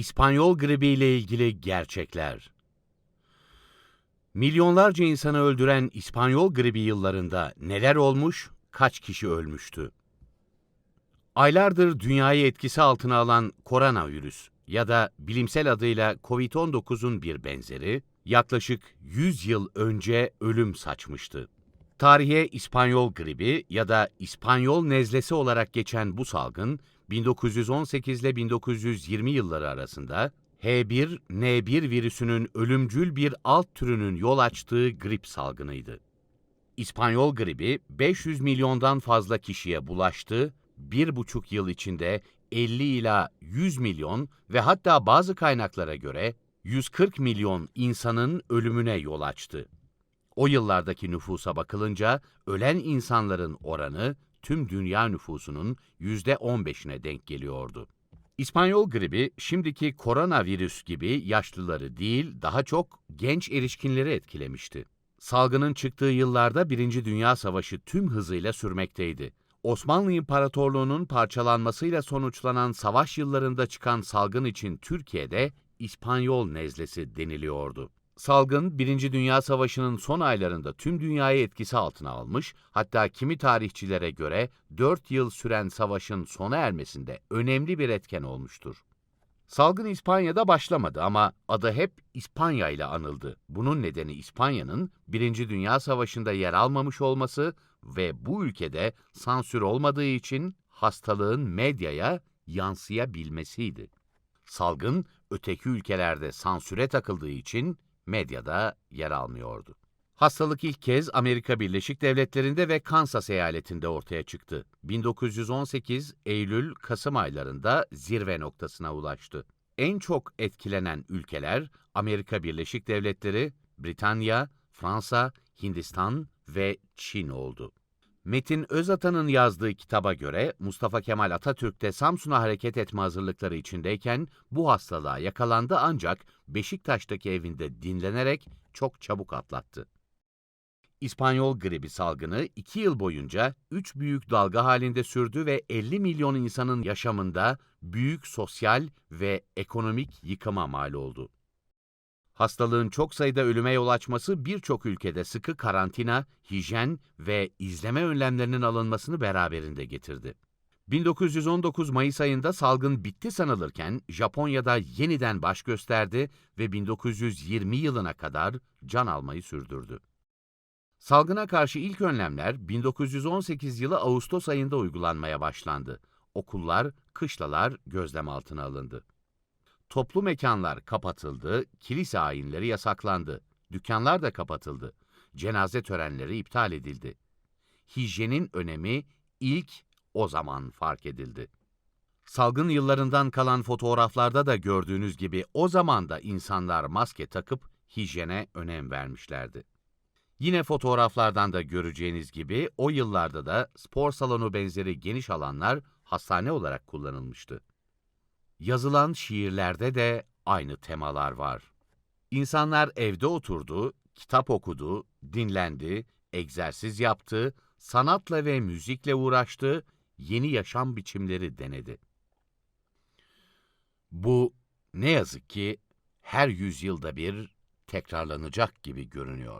İspanyol gribi ile ilgili gerçekler. Milyonlarca insanı öldüren İspanyol gribi yıllarında neler olmuş, kaç kişi ölmüştü? Aylardır dünyayı etkisi altına alan koronavirüs ya da bilimsel adıyla COVID-19'un bir benzeri yaklaşık 100 yıl önce ölüm saçmıştı. Tarihe İspanyol gribi ya da İspanyol nezlesi olarak geçen bu salgın 1918 ile 1920 yılları arasında H1N1 virüsünün ölümcül bir alt türünün yol açtığı grip salgınıydı. İspanyol gribi 500 milyondan fazla kişiye bulaştı, bir buçuk yıl içinde 50 ila 100 milyon ve hatta bazı kaynaklara göre 140 milyon insanın ölümüne yol açtı. O yıllardaki nüfusa bakılınca ölen insanların oranı tüm dünya nüfusunun %15'ine denk geliyordu. İspanyol gribi şimdiki koronavirüs gibi yaşlıları değil daha çok genç erişkinleri etkilemişti. Salgının çıktığı yıllarda Birinci Dünya Savaşı tüm hızıyla sürmekteydi. Osmanlı İmparatorluğu'nun parçalanmasıyla sonuçlanan savaş yıllarında çıkan salgın için Türkiye'de İspanyol nezlesi deniliyordu. Salgın, Birinci Dünya Savaşı'nın son aylarında tüm dünyayı etkisi altına almış, hatta kimi tarihçilere göre 4 yıl süren savaşın sona ermesinde önemli bir etken olmuştur. Salgın İspanya'da başlamadı ama adı hep İspanya ile anıldı. Bunun nedeni İspanya'nın Birinci Dünya Savaşı'nda yer almamış olması ve bu ülkede sansür olmadığı için hastalığın medyaya yansıyabilmesiydi. Salgın, öteki ülkelerde sansüre takıldığı için medyada yer almıyordu. Hastalık ilk kez Amerika Birleşik Devletleri'nde ve Kansas eyaletinde ortaya çıktı. 1918 Eylül-Kasım aylarında zirve noktasına ulaştı. En çok etkilenen ülkeler Amerika Birleşik Devletleri, Britanya, Fransa, Hindistan ve Çin oldu. Metin Özatan'ın yazdığı kitaba göre Mustafa Kemal Atatürk de Samsun'a hareket etme hazırlıkları içindeyken bu hastalığa yakalandı ancak Beşiktaş'taki evinde dinlenerek çok çabuk atlattı. İspanyol gribi salgını 2 yıl boyunca 3 büyük dalga halinde sürdü ve 50 milyon insanın yaşamında büyük sosyal ve ekonomik yıkıma mal oldu. Hastalığın çok sayıda ölüme yol açması birçok ülkede sıkı karantina, hijyen ve izleme önlemlerinin alınmasını beraberinde getirdi. 1919 Mayıs ayında salgın bitti sanılırken Japonya'da yeniden baş gösterdi ve 1920 yılına kadar can almayı sürdürdü. Salgına karşı ilk önlemler 1918 yılı Ağustos ayında uygulanmaya başlandı. Okullar, kışlalar gözlem altına alındı. Toplu mekanlar kapatıldı, kilise ayinleri yasaklandı, dükkanlar da kapatıldı, cenaze törenleri iptal edildi. Hijyenin önemi ilk o zaman fark edildi. Salgın yıllarından kalan fotoğraflarda da gördüğünüz gibi o zaman da insanlar maske takıp hijyene önem vermişlerdi. Yine fotoğraflardan da göreceğiniz gibi o yıllarda da spor salonu benzeri geniş alanlar hastane olarak kullanılmıştı. Yazılan şiirlerde de aynı temalar var. İnsanlar evde oturdu, kitap okudu, dinlendi, egzersiz yaptı, sanatla ve müzikle uğraştı, yeni yaşam biçimleri denedi. Bu ne yazık ki her yüzyılda bir tekrarlanacak gibi görünüyor.